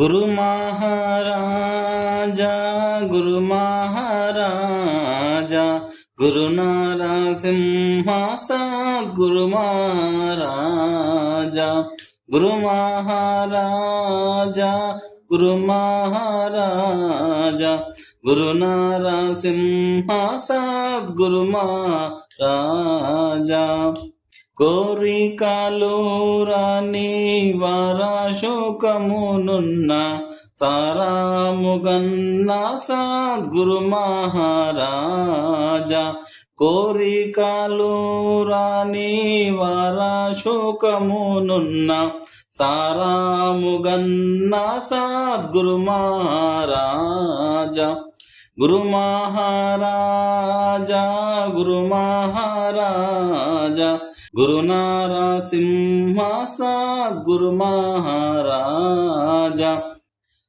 గురు మహారాజా గురు మహారాజా గురు నారసింహ గురు మహారాజా గురు మహారాజా గురు మహారాజా గురు నారసింహ గురు మహారాజా కోరికలు రాని వారాశోకమునున్న సారాముగన్నా సద్గురు మహారాజా కోరికలు రాని వారాశోకమునున్న సారాముగన్నా సద్గురు మహారాజా గురు మహారాజా గురు మహారాజా. గురు నారసింహ గురు మహారాజా.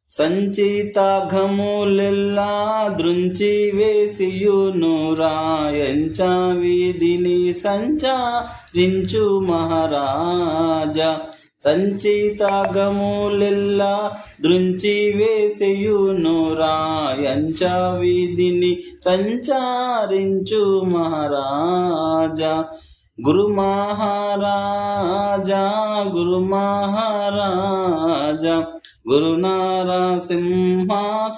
సంచితాఘములెల్లా దృంచి వేసియును రాయంచ వీధిని సంచరించు మహారాజా. సంచితాగములెల్లా దృంచి వేసేయును రాయంచ వీధిని సంచారించు మహారాజా. గురు మహారాజా గురు మహారాజా. గురునారా సింహాస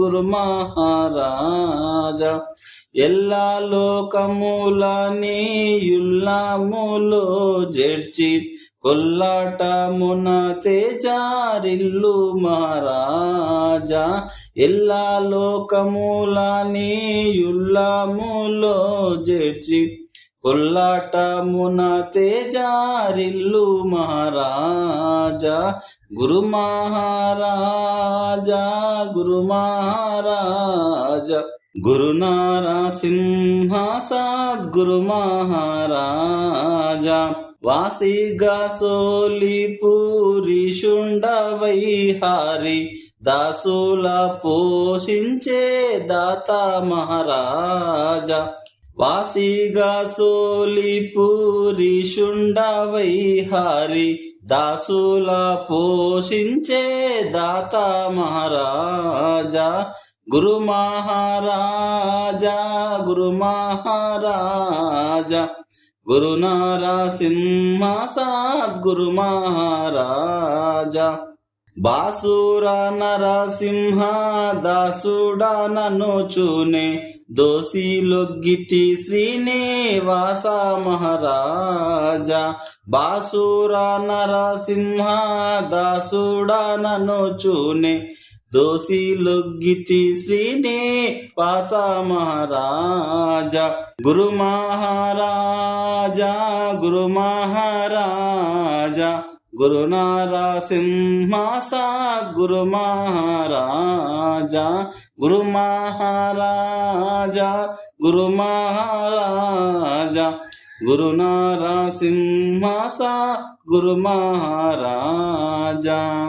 గురు మహారాజా. ఎల్లా లోకములని యుల్లాములో జడ్చి కొల్లాటమున తేజారిల్లు మహారాజా ఎల్లా లోకములని యుల్లాములో జడ్చి కొల్లాటమున తేజారిల్లు మహారాజా గురు మహారాజా గురు మహారాజా గురునారా నారసింహ సద్గురు మహారాజా. వాసిగా సోలి పూరి శుండవై హారి దాసుల పోషించే దాత మహారాజా. వాసిగా సోలి పూరి శుండవై హారి దాసుల పోషించే దాత మహారాజా. గురు మహారాజా గురు మహారాజా గురు నారసింహ సద్గురు మహారాజా. బాసుర నరసింహ దాసుడా నన్ను చూనే దోషిలొగ్గితి శ్రీనివాస మహారాజా. బాసుర నరసింహ దాసుడా నన్ను చూనే దోషిలొగ్గితి శ్రీనివాస మహారాజా గురు మహారాజా గురు మహారాజా గురు నారసింహ గురు మహారాజా గురు మహారాజా గురు మహారాజా గురు నారసింహ గురు మహారాజా